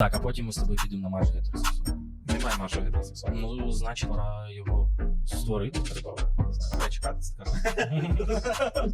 Так, а потім ми з тобою підемо на майже гетеросексуал. Немає майже гетеросексуального. Ну, значить, пора його створити треба. Хай чекати скажу.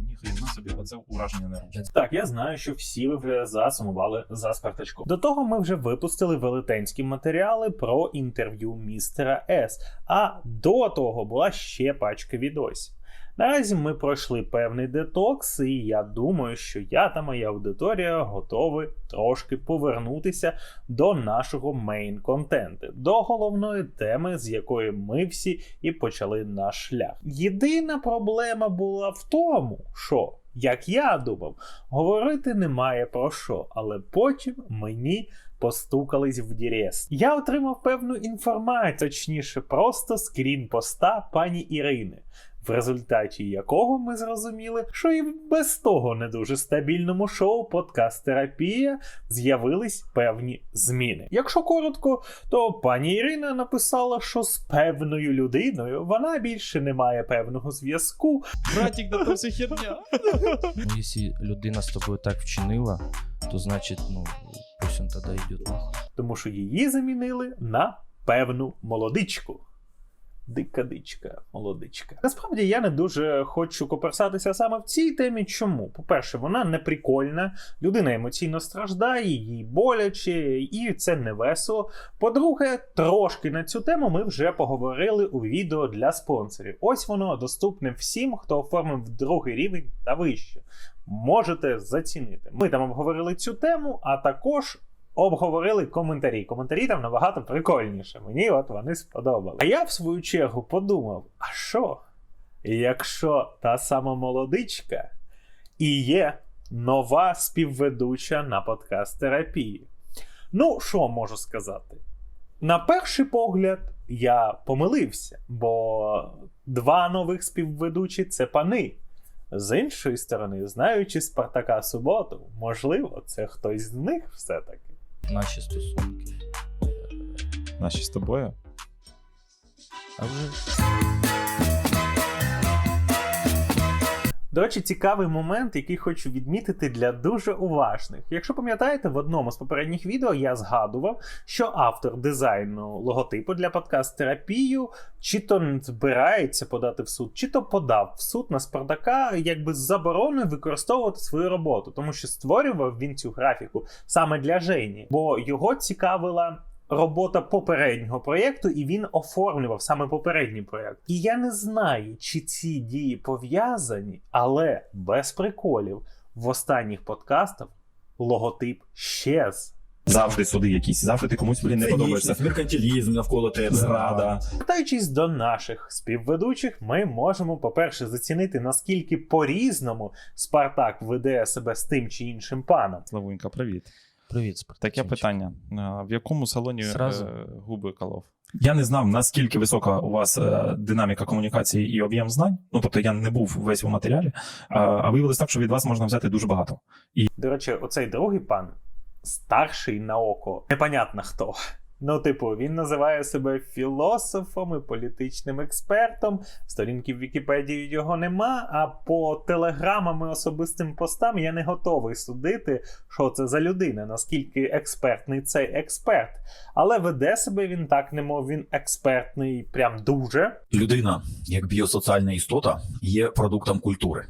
Ніхрена собі, оце ураження не робить. Так, я знаю, що всі ви вже засумували за Спартачком. До того ми вже випустили велетенські матеріали про інтерв'ю містера С. А до того була ще пачка відосів. Наразі ми пройшли певний детокс, і я думаю, що я та моя аудиторія готові трошки повернутися до нашого мейн контенту, до головної теми, з якої ми всі і почали наш шлях. Єдина проблема була в тому, що, як я думав, говорити немає про що, але потім мені постукались в дірез. Я отримав певну інформацію, точніше, просто скрін поста пані Ірини. В результаті якого ми зрозуміли, що і в без того не дуже стабільному шоу Подкаст Терапія з'явились певні зміни. Якщо коротко, то пані Ірина написала, що з певною людиною вона більше не має певного зв'язку, Братик, да то все херня. Ну, якщо людина з тобою так вчинила, то значить, ну, пусть он тоді йде нахуй. тому що її замінили на певну молодичку. Дика дичка, молодичка. Насправді я не дуже хочу коперсатися саме в цій темі. Чому? По-перше, вона не прикольна, людина емоційно страждає, їй боляче, і це не весело. По-друге, трошки на цю тему ми вже поговорили у відео для спонсорів. Ось воно доступне всім, хто оформив другий рівень та вище. Можете зацінити. Ми там обговорили цю тему, а також обговорили коментарі. Коментарі там набагато прикольніше. Мені от вони сподобали. А я в свою чергу подумав: а що? Якщо та сама молодичка і є нова співведуча на подкаст терапії. Ну, що можу сказати? На перший погляд, я помилився, бо два нових співведучі це пани. З іншої сторони, знаючи Спартака Суботу, можливо, це хтось з них все-таки. Наші стосунки. Наші з тобою. А вже До речі, цікавий момент, який хочу відмітити для дуже уважних. Якщо пам'ятаєте, в одному з попередніх відео я згадував, що автор дизайну логотипу для подкаст терапію чи то збирається подати в суд, чи то подав в суд на Спардака, якби з забороною використовувати свою роботу, тому що створював він цю графіку саме для Жені, бо його цікавила. Робота попереднього проєкту, і він оформлював саме попередній проєкт. І я не знаю, чи ці дії пов'язані, але без приколів в останніх подкастах логотип щез. Завжди суди якісь, завжди ти комусь блін, не подобається. Цинічність, меркантилізм навколо тебе. Зрада. Вертаючись до наших співведучих, ми можемо, по-перше, зацінити, наскільки по-різному Спартак веде себе з тим чи іншим паном. Славунька, привіт. Привіт. Таке питання. В якому салоні Зразу. е, губи колов? Я не знав, наскільки висока у вас е, динаміка комунікації і об'єм знань. Ну, тобто я не був весь у матеріалі, а, а виявилось так, що від вас можна взяти дуже багато. І... До речі, оцей другий пан старший на око, непонятно хто. Ну, типу, він називає себе філософом і політичним експертом. Сторінки в Вікіпедії його нема. А по телеграмам і особистим постам я не готовий судити, що це за людина, наскільки експертний цей експерт. Але веде себе він так, немов він експертний, прям дуже. Людина, як біосоціальна істота, є продуктом культури.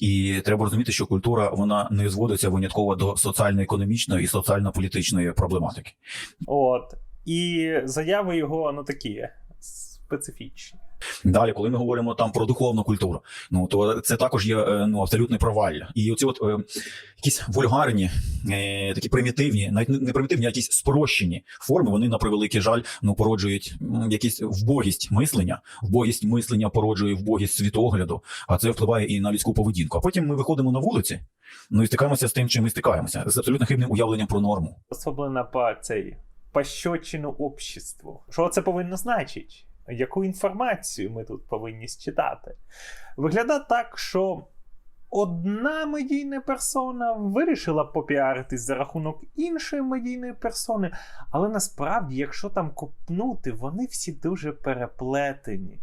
І треба розуміти, що культура вона не зводиться винятково до соціально-економічної і соціально-політичної проблематики. От. І заяви його, ну такі специфічні. Далі, коли ми говоримо там про духовну культуру, ну то це також є е, ну абсолютне провалля. І оці от е, якісь вульгарні, е, такі примітивні, навіть не примітивні, а якісь спрощені форми. Вони на превеликий жаль ну породжують якісь вбогість мислення. Вбогість мислення породжує вбогість світогляду, а це впливає і на людську поведінку. А потім ми виходимо на вулиці, ну і стикаємося з тим, чим ми стикаємося, з абсолютно хибним уявленням про норму. Особливо по цей пощечину обществу. Що це повинно значити? Яку інформацію ми тут повинні считати? Виглядає так, що одна медійна персона вирішила попіаритись за рахунок іншої медійної персони, але насправді, якщо там копнути, вони всі дуже переплетені.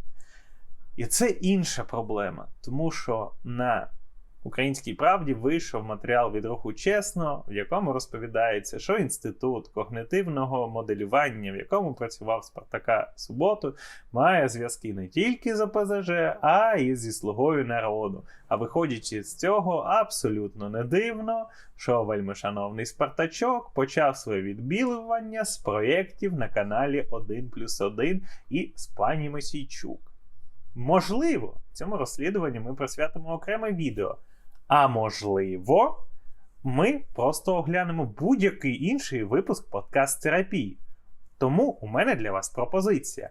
І це інша проблема, тому що на Українській правді вийшов матеріал від руху чесно, в якому розповідається, що інститут когнитивного моделювання, в якому працював Спартака Суботу, має зв'язки не тільки з ОПЗЖ, а й зі слугою народу. А виходячи з цього, абсолютно не дивно, що вельмишановний Спартачок почав своє відбілювання з проєктів на каналі 1 плюс 1 і з пані Мосійчук. Можливо, цьому розслідуванню ми присвятимо окреме відео. А можливо, ми просто оглянемо будь-який інший випуск подкаст терапії. Тому у мене для вас пропозиція.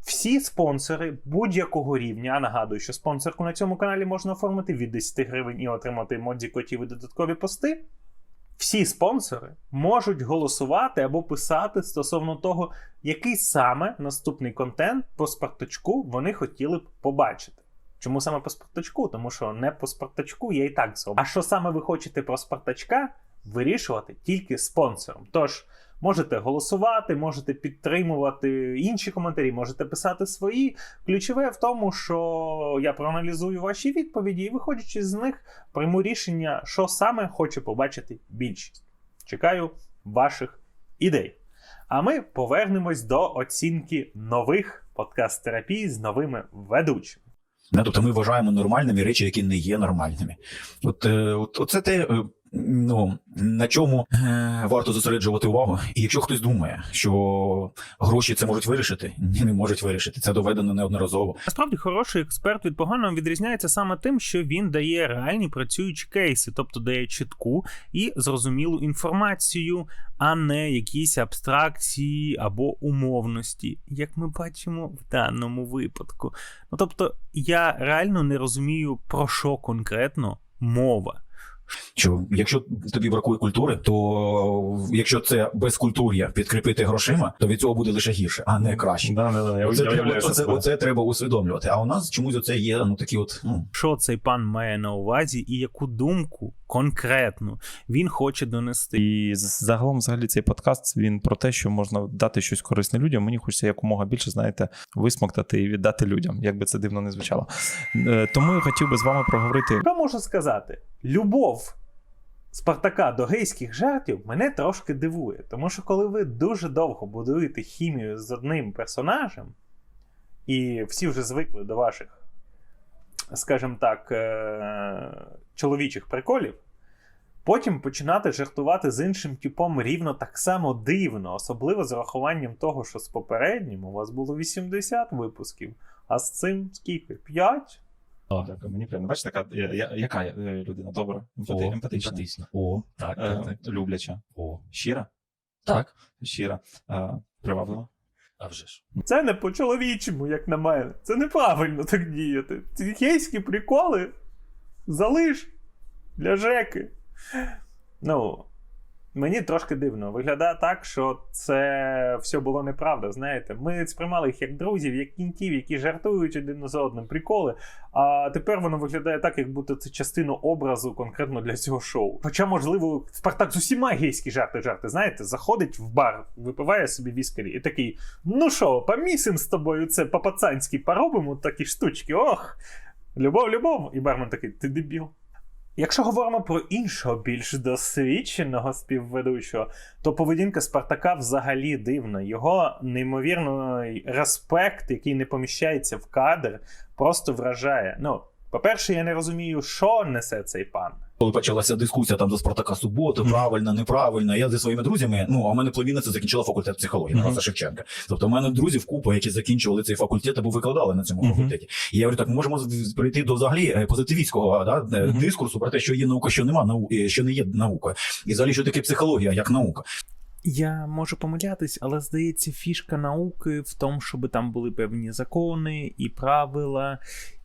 Всі спонсори будь-якого рівня, а нагадую, що спонсорку на цьому каналі можна оформити від 10 гривень і отримати емодзі котів і додаткові пости. Всі спонсори можуть голосувати або писати стосовно того, який саме наступний контент по Спартачку вони хотіли б побачити. Чому саме по Спартачку? Тому що не по Спартачку я і так зроблю. А що саме ви хочете про Спартачка, вирішувати тільки спонсором. Тож можете голосувати, можете підтримувати інші коментарі, можете писати свої. Ключове в тому, що я проаналізую ваші відповіді і, виходячи з них, прийму рішення, що саме хоче побачити більшість. Чекаю ваших ідей. А ми повернемось до оцінки нових подкаст-терапій з новими ведучими. Тобто ми вважаємо нормальними речі, які не є нормальними. От, е, от оце те, е, ну, на чому е, варто зосереджувати увагу. І якщо хтось думає, що гроші це можуть вирішити, ні, не можуть вирішити. Це доведено неодноразово. Насправді хороший експерт від поганого відрізняється саме тим, що він дає реальні працюючі кейси, тобто дає чітку і зрозумілу інформацію, а не якісь абстракції або умовності, як ми бачимо в даному випадку. Ну тобто, я реально не розумію, про що конкретно мова. Що якщо тобі бракує культури, то якщо це безкультур'я підкріпити грошима, то від цього буде лише гірше, а не краще. Да, да, да, я Оце, оце, оце треба усвідомлювати. А у нас чомусь оце є ну такі от ну, Що цей пан має на увазі і яку думку конкретну він хоче донести. І загалом, взагалі, цей подкаст він про те, що можна дати щось корисне людям. Мені хочеться якомога більше, знаєте, висмоктати і віддати людям, як би це дивно не звучало. Е, Тому я хотів би з вами проговорити. Що можу сказати? Любов Спартака до гейських жартів мене трошки дивує. Тому що коли ви дуже довго будуєте хімію з одним персонажем, і всі вже звикли до ваших, скажімо так, е- чоловічих приколів, потім починати жартувати з іншим типом рівно так само дивно, особливо з урахуванням того, що з попереднім у вас було 80 випусків, а з цим скільки? 5? Дякую, мені приємно. Бачите, така я- я- яка я, е, людина добра, емпати, О, емпатична, емпатична. о, так, е, любляча, О, щира, так. щира, е, приваблива. А вже ж. Це не по-чоловічому, як на мене. Це неправильно так діяти. Ці гейські приколи залиш для Жеки. Ну, мені трошки дивно. Виглядає так, що це все було неправда. Знаєте, ми сприймали їх як друзів, як кінтів, які жартують один з одним приколи. А тепер воно виглядає так, як будто це частина образу конкретно для цього шоу. Хоча, можливо, Спартак з усіма гейські жарти жарти. Знаєте, заходить в бар, випиває собі віскарі і такий: ну що, помісим з тобою це по-пацанськи, поробимо такі штучки. Ох! Любов, любов! І бармен такий, ти дебіл. Якщо говоримо про іншого більш досвідченого співведучого, то поведінка Спартака взагалі дивна. Його неймовірний респект, який не поміщається в кадр, просто вражає. Ну, по-перше, я не розумію, що несе цей пан. Коли почалася дискусія там за Спартака суботу, правильно, неправильно. Я зі своїми друзями, ну а в мене племінниця закінчила факультет психології. Тараса Шевченка. Тобто, в мене друзів купа, які закінчували цей факультет або викладали на цьому Мгм. факультеті. І я говорю, так ми можемо прийти до взагалі е, позитивістського да, е, Мгм. дискурсу про те, що є наука, що нема нау... е, що не є наукою. І взагалі, що таке психологія як наука. Я можу помилятись, але здається, фішка науки в тому, щоб там були певні закони і правила,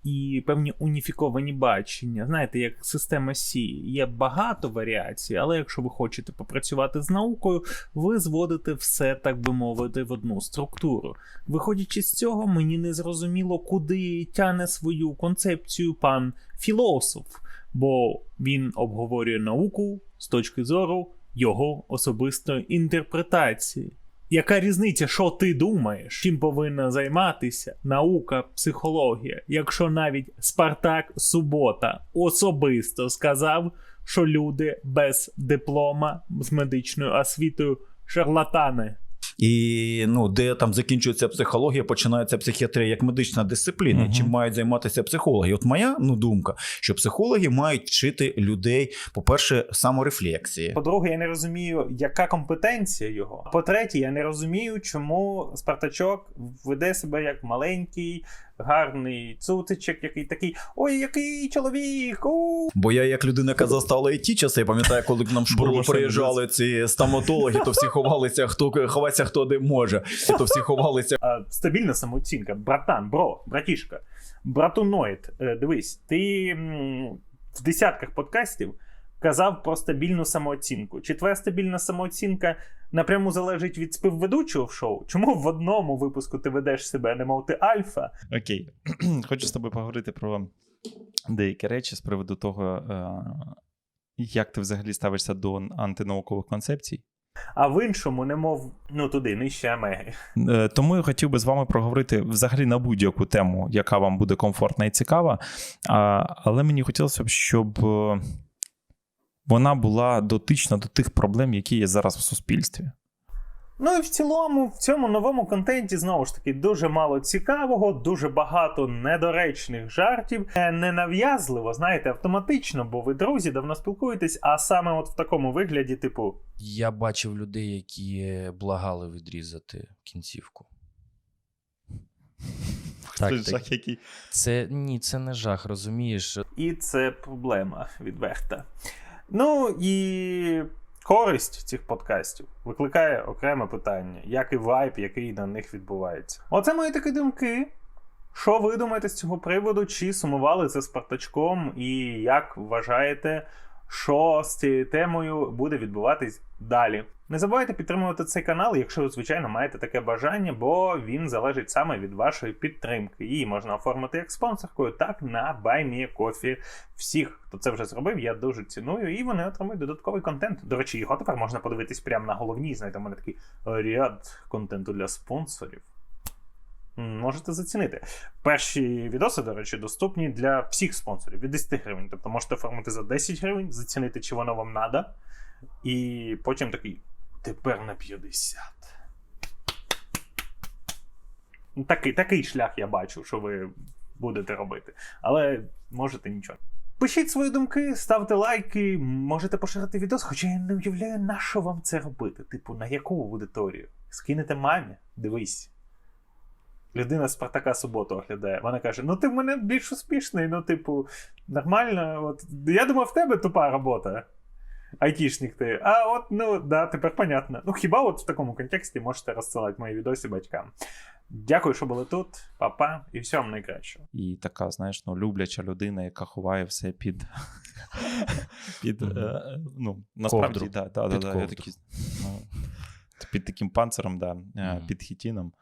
і певні уніфіковані бачення. Знаєте, як система Сі. Є багато варіацій, але якщо ви хочете попрацювати з наукою, ви зводите все, так би мовити, в одну структуру. Виходячи з цього, мені не зрозуміло, куди тяне свою концепцію пан філософ, бо він обговорює науку з точки зору його особистої інтерпретації. Яка різниця, що ти думаєш? Чим повинна займатися наука, психологія, якщо навіть Спартак Субота особисто сказав, що люди без диплома з медичною освітою шарлатани. І ну, де там закінчується психологія, починається психіатрія як медична дисципліна. Угу. Чим мають займатися психологи? От моя ну, думка, що психологи мають вчити людей, по-перше, саморефлексії. По-друге, я не розумію, яка компетенція його. По-третє, я не розумію, чому Спартачок веде себе як маленький, гарний цуцичок, який такий: ой, який чоловік! У! Бо я, як людина, яка застала і ті часи, я пам'ятаю, коли к нам в школу приїжджали ці стоматологи, то всі ховалися, хто ховається, хто де може, то всі ховалися. А, стабільна самооцінка. Братан, бро, братішка, братуноїд. Е, Дивись, ти в десятках подкастів казав про стабільну самооцінку. Чи твоя стабільна самооцінка напряму залежить від співведучого в шоу? Чому в одному випуску ти ведеш себе, немов ти альфа? Окей. Хочу з тобою поговорити про деякі речі з приводу того, е, як ти взагалі ставишся до антинаукових концепцій. А в іншому, немов ну туди, нижче Омеги. Е, Тому я хотів би з вами проговорити взагалі на будь-яку тему, яка вам буде комфортна і цікава. А, Але мені хотілося б, щоб е, вона була дотична до тих проблем, які є зараз в суспільстві. Ну і в цілому, в цьому новому контенті знову ж таки дуже мало цікавого, дуже багато недоречних жартів, Е, ненав'язливо, знаєте, автоматично, бо ви друзі давно спілкуєтесь, а саме от в такому вигляді, типу, Я бачив людей, які благали відрізати кінцівку. Так, Це так. жах, який. Це ні, це не жах, розумієш? і це проблема відверта. Ну і користь цих подкастів викликає окреме питання, як і вайб, який на них відбувається. Оце мої такі думки. Що ви думаєте з цього приводу? Чи сумували це з Спартачком? І як вважаєте, що з цією темою буде відбуватись далі? Не забувайте підтримувати цей канал, якщо ви, звичайно, маєте таке бажання, бо він залежить саме від вашої підтримки. Її можна оформити як спонсоркою, так на BuyMeACoffee. Всіх, хто це вже зробив, я дуже ціную, і вони отримують додатковий контент. До речі, його тепер можна подивитись прямо на головній. Мене такий ряд контенту для спонсорів. Можете зацінити. Перші відоси, до речі, доступні для всіх спонсорів від 10 гривень. Тобто можете оформити за 10 гривень, зацінити, чи воно вам надо. І потім такий. Тепер на 50. Ну, Такий, такий шлях я бачу, що ви будете робити. Але можете нічого. Пишіть свої думки, ставте лайки, можете поширити відос, хоча я не уявляю, на що вам це робити. Типу, на яку аудиторію? Скинете мамі? Дивись. Людина Спартака суботу оглядає. Вона каже: Ну ти в мене більш успішний, ну, типу, нормально. От, я думав, в тебе тупа робота. Айтішник ти. А от, ну да, тепер понятно. Ну хіба от в такому контексті можете розсилати мої відоси батькам. Дякую, що були тут. Па-па, і всього вам найкращого. І така, знаєш, ну, любляча людина, яка ховає все під. під е, ну, насправді, да, да, да, Під да, я такий, ну, під таким панциром, да, е, під хітіном.